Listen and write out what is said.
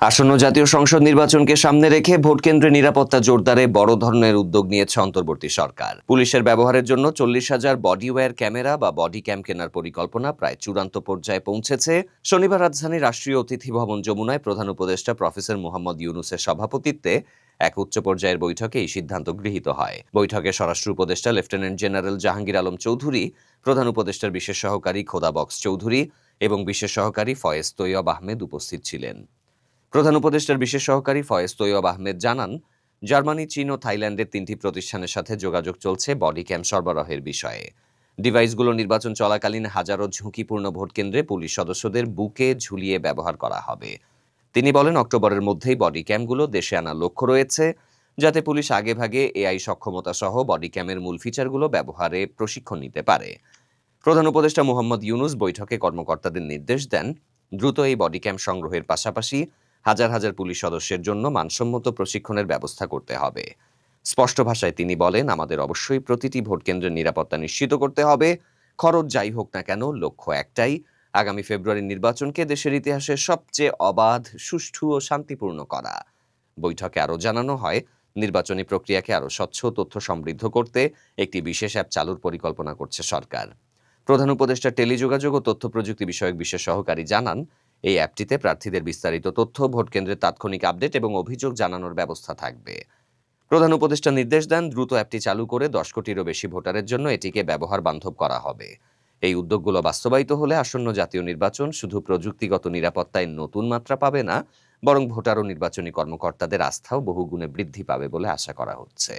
আসন্ন জাতীয় সংসদ নির্বাচনকে সামনে রেখে ভোট কেন্দ্রে নিরাপত্তা জোরদারে বড় ধরনের উদ্যোগ নিয়েছে অন্তর্বর্তী সরকার। পুলিশের ব্যবহারের জন্য চল্লিশ হাজার বডিওয়্যার ক্যামেরা বা বডি ক্যাম কেনার পরিকল্পনা প্রায় চূড়ান্ত পর্যায়ে পৌঁছেছে। শনিবার রাজধানীর রাষ্ট্রীয় অতিথি ভবন যমুনায় প্রধান উপদেষ্টা প্রফেসর মোহাম্মদ ইউনুসের সভাপতিত্বে এক উচ্চ পর্যায়ের বৈঠকে এই সিদ্ধান্ত গৃহীত হয়। বৈঠকে স্বরাষ্ট্র উপদেষ্টা লেফটেন্যান্ট জেনারেল জাহাঙ্গীর আলম চৌধুরী, প্রধান উপদেষ্টার বিশেষ সহকারী খোদা বক্স চৌধুরী এবং বিশেষ সহকারী ফয়েজ তৈয়ব আহমেদ উপস্থিত ছিলেন। প্রধান উপদেষ্টার বিশেষ সহকারী ফয়েজ তৈয়ব আহমেদ জানান, জার্মানি, চীন ও থাইল্যান্ডের তিনটি প্রতিষ্ঠানের সাথে যোগাযোগ চলছে বডি ক্যাম সরবরাহের বিষয়ে। ডিভাইসগুলো নির্বাচন চলাকালীন হাজারো ঝুঁকিপূর্ণ ভোট কেন্দ্রে পুলিশ সদস্যদের বুকে ঝুলিয়ে ব্যবহার করা হবে। তিনি বলেন, অক্টোবরের মধ্যেই বডি ক্যামগুলো দেশে আনার লক্ষ্য রয়েছে, যাতে পুলিশ আগেভাগে এআই সক্ষমতা সহ বডি ক্যামের মূল ফিচারগুলো ব্যবহারে প্রশিক্ষণ নিতে পারে। প্রধান উপদেষ্টা মোহাম্মদ ইউনুস বৈঠকে কর্মকর্তাদের নির্দেশ দেন, দ্রুত এই বডি ক্যাম সংগ্রহের পাশাপাশি হাজার হাজার পুলিশ সদস্যের জন্য মানসম্মত প্রশিক্ষণের ব্যবস্থা করতে হবে। স্পষ্ট ভাষায় তিনি বলেন, আমাদের অবশ্যই প্রতিটি ভোট কেন্দ্রের নিরাপত্তা নিশ্চিত করতে হবে। খরচ যাই হোক না কেন, লক্ষ্য একটাই, আগামী ফেব্রুয়ারির নির্বাচনকে দেশের ইতিহাসে সবচেয়ে অবাধ, সুষ্ঠু ও শান্তিপূর্ণ করা। বৈঠকে আরও জানানো হয়, নির্বাচনী প্রক্রিয়াকে আরও স্বচ্ছ, তথ্য সমৃদ্ধ করতে একটি বিশেষ অ্যাপ চালুর পরিকল্পনা করছে সরকার। প্রধান উপদেষ্টা টেলিযোগাযোগ ও তথ্য প্রযুক্তি বিষয়ক বিশেষ সহকারী জানান এই অ্যাপটিতে প্রার্থীদের বিস্তারিত তথ্য, ভোট কেন্দ্রের তাৎক্ষণিক আপডেট এবং অভিযোগ জানানোর ব্যবস্থা থাকবে। প্রধান উপদেষ্টা নির্দেশ দেন, দ্রুত অ্যাপটি চালু করে দশ কোটিরও বেশি ভোটারের জন্য এটিকে ব্যবহার বান্ধব করা হবে। এই উদ্যোগগুলো বাস্তবায়িত হলে আসন্ন জাতীয় নির্বাচন শুধু প্রযুক্তিগত নিরাপত্তায় নতুন মাত্রা পাবে না, বরং ভোটার ও নির্বাচনী কর্মকর্তাদের আস্থাও বহুগুণে বৃদ্ধি পাবে বলে আশা করা হচ্ছে।